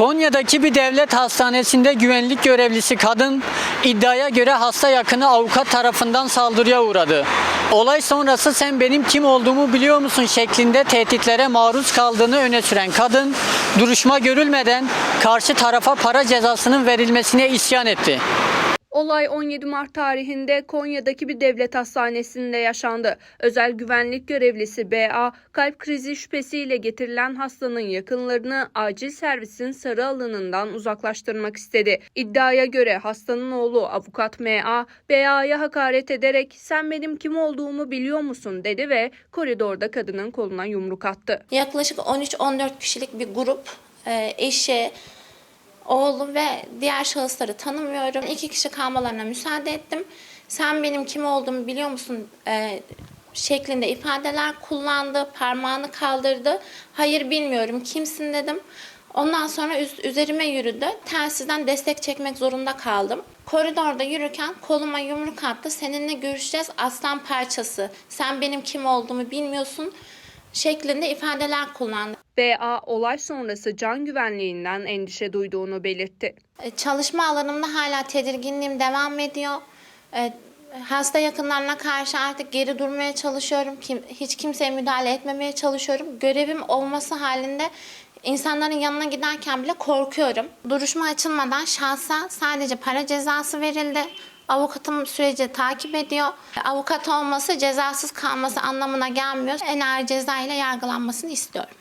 Konya'daki bir devlet hastanesinde güvenlik görevlisi kadın iddiaya göre hasta yakını avukat tarafından saldırıya uğradı. Olay sonrası sen benim kim olduğumu biliyor musun şeklinde tehditlere maruz kaldığını öne süren kadın duruşma görülmeden karşı tarafa para cezasının verilmesine isyan etti. Olay 17 Mart tarihinde Konya'daki bir devlet hastanesinde yaşandı. Özel güvenlik görevlisi BA kalp krizi şüphesiyle getirilen hastanın yakınlarını acil servisin sarı alanından uzaklaştırmak istedi. İddiaya göre hastanın oğlu avukat MA BA'ya hakaret ederek sen benim kim olduğumu biliyor musun dedi ve koridorda kadının koluna yumruk attı. Yaklaşık 13-14 kişilik bir grup e, eşi, oğlu ve diğer şahısları tanımıyorum. İki kişi kalmalarına müsaade ettim. Sen benim kim olduğumu biliyor musun e, şeklinde ifadeler kullandı. Parmağını kaldırdı. Hayır bilmiyorum kimsin dedim. Ondan sonra üz- üzerime yürüdü. Telsizden destek çekmek zorunda kaldım. Koridorda yürürken koluma yumruk attı. Seninle görüşeceğiz aslan parçası. Sen benim kim olduğumu bilmiyorsun şeklinde ifadeler kullandı. BA olay sonrası can güvenliğinden endişe duyduğunu belirtti. E, Çalışma alanımda hala tedirginliğim devam ediyor. E, Hasta yakınlarına karşı artık geri durmaya çalışıyorum. Kim, hiç kimseye müdahale etmemeye çalışıyorum. Görevim olması halinde insanların yanına giderken bile korkuyorum. Duruşma açılmadan şahsa sadece para cezası verildi. Avukatım süreci takip ediyor. Avukat olması cezasız kalması anlamına gelmiyor. En ağır ceza ile yargılanmasını istiyorum.